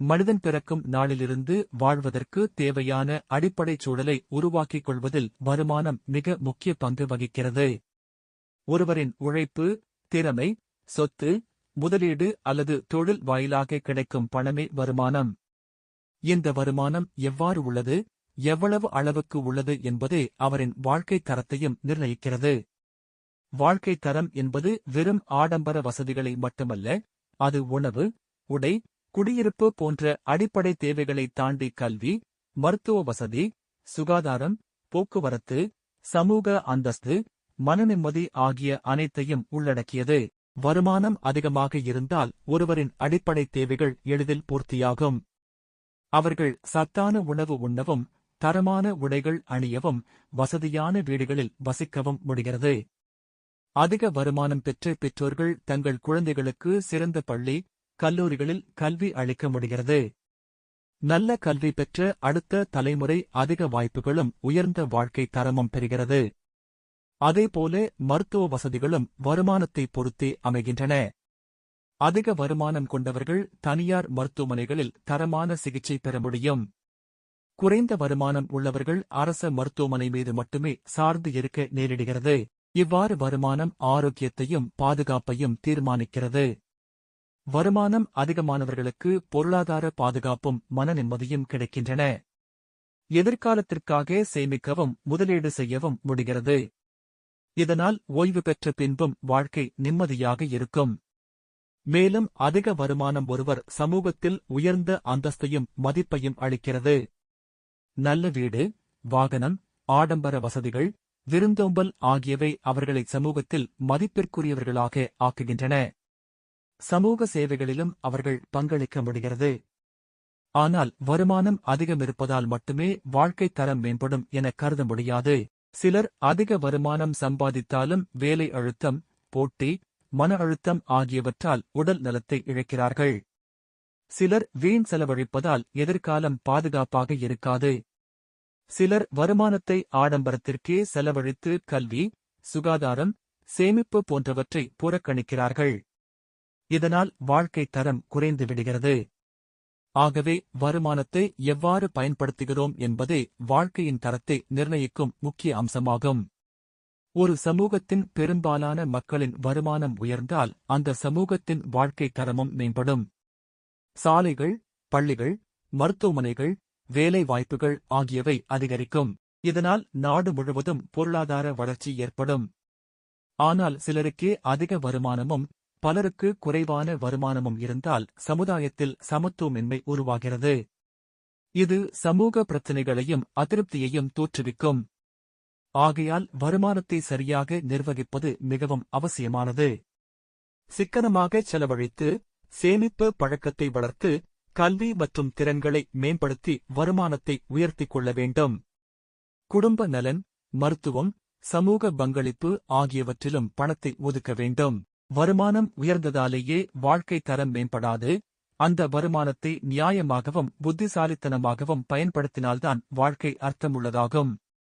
மனிதன் பிறக்கும் நாளிலிருந்து வாழ்வதற்கு தேவையான அடிப்படைச் சூழலை உருவாக்கிக் கொள்வதில் வருமானம் மிக முக்கிய பங்கு வகிக்கிறது. ஒருவரின் உழைப்பு திறமை சொத்து முதலீடு அல்லது தொழில் வாயிலாக கிடைக்கும் பணமே வருமானம். இந்த வருமானம் எவ்வாறு உள்ளது எவ்வளவு அளவுக்கு உள்ளது என்பதே அவரின் வாழ்க்கை தரத்தையும் நிர்ணயிக்கிறது. வாழ்க்கை தரம் என்பது வெறும் ஆடம்பர வசதிகளை மட்டுமல்ல அது உணவு உடை குடியிருப்பு போன்ற அடிப்படை தேவைகளை தாண்டி கல்வி மருத்துவ வசதி சுகாதாரம் போக்குவரத்து சமூக அந்தஸ்து மனநிம்மதி ஆகிய அனைத்தையும் உள்ளடக்கியது. வருமானம் அதிகமாக இருந்தால் ஒருவரின் அடிப்படை தேவைகள் எளிதில் பூர்த்தியாகும். அவர்கள் சத்தான உணவு உண்ணவும் தரமான உடைகள் அணியவும் வசதியான வீடுகளில் வசிக்கவும் முடிகிறது. அதிக வருமானம் பெற்ற பெற்றோர்கள் தங்கள் குழந்தைகளுக்கு சிறந்த பள்ளி கல்லூரிகளில் கல்வி அளிக்க முடிகிறது. நல்ல கல்வி பெற்ற அடுத்த தலைமுறை அதிக வாய்ப்புகளும் உயர்ந்த வாழ்க்கை தரமும் பெறுகிறது. அதேபோல மருத்துவ வசதிகளும் வருமானத்தை பொறுத்தே அமைகின்றன. அதிக வருமானம் கொண்டவர்கள் தனியார் மருத்துவமனைகளில் தரமான சிகிச்சை பெற முடியும். குறைந்த வருமானம் உள்ளவர்கள் அரச மருத்துவமனை மீது மட்டுமே சார்ந்து இருக்க நேரிடுகிறது. இவ்வாறு வருமானம் ஆரோக்கியத்தையும் பாதுகாப்பையும் தீர்மானிக்கிறது. வருமானம் அதிகமானவர்களுக்கு பொருளாதார பாதுகாப்பும் மன நிம்மதியும் கிடைக்கின்றன. எதிர்காலத்திற்காக சேமிக்கவும் முதலீடு செய்யவும் முடிகிறது. இதனால் ஓய்வு பெற்ற பின்பும் வாழ்க்கை நிம்மதியாக இருக்கும். மேலும் அதிக வருமானம் ஒருவர் சமூகத்தில் உயர்ந்த அந்தஸ்தையும் மதிப்பையும் அளிக்கிறது. நல்ல வீடு வாகனம் ஆடம்பர வசதிகள் விருந்தோம்பல் ஆகியவை அவர்களை சமூகத்தில் மதிப்பிற்குரியவர்களாக ஆக்குகின்றன. சமூக சேவைகளிலும் அவர்கள் பங்களிக்க முடிகிறது. ஆனால் வருமானம் அதிகம் இருப்பதால் மட்டுமே வாழ்க்கை தரம் மேம்படும் என கருத முடியாது. சிலர் அதிக வருமானம் சம்பாதித்தாலும் வேலை அழுத்தம் போட்டி மன அழுத்தம் ஆகியவற்றால் உடல் நலத்தை இழக்கிறார்கள். சிலர் வீண் செலவழிப்பதால் எதிர்காலம் பாதுகாப்பாக இருக்காது. சிலர் வருமானத்தை ஆடம்பரத்திற்கே செலவழித்து கல்வி சுகாதாரம் சேமிப்பு போன்றவற்றை புறக்கணிக்கிறார்கள். இதனால் வாழ்க்கை தரம் குறைந்து விடுகிறது. ஆகவே வருமானத்தை எவ்வாறு பயன்படுத்துகிறோம் என்பதே வாழ்க்கையின் தரத்தை நிர்ணயிக்கும் முக்கிய அம்சமாகும். ஒரு சமூகத்தின் பெரும்பாலான மக்களின் வருமானம் உயர்ந்தால் அந்த சமூகத்தின் வாழ்க்கை தரமும் மேம்படும். சாலைகள் பள்ளிகள் மருத்துவமனைகள் வேலை வாய்ப்புகள் ஆகியவை அதிகரிக்கும். இதனால் நாடு முழுவதும் பொருளாதார வளர்ச்சி ஏற்படும். ஆனால் சிலருக்கே அதிக வருமானமும் பலருக்கு குறைவான வருமானமும் இருந்தால் சமுதாயத்தில் சமத்துவமின்மை உருவாகிறது. இது சமூக பிரச்சினைகளையும் அதிருப்தியையும் தோற்றுவிக்கும். ஆகையால் வருமானத்தை சரியாக நிர்வகிப்பது மிகவும் அவசியமானது. சிக்கனமாக செலவழித்து சேமிப்பு பழக்கத்தை வளர்த்து கல்வி மற்றும் திறன்களை மேம்படுத்தி வருமானத்தை உயர்த்திக் கொள்ள வேண்டும். குடும்ப நலன் மருத்துவம் சமூக பங்களிப்பு ஆகியவற்றிலும் பணத்தை ஒதுக்க வேண்டும். வருமானம் உயர்ந்ததாலேயே வாழ்க்கை தரம் மேம்படாது. அந்த வருமானத்தை நியாயமாகவும் புத்திசாலித்தனமாகவும் பயன்படுத்தினால்தான் வாழ்க்கை அர்த்தமுள்ளதாகும்.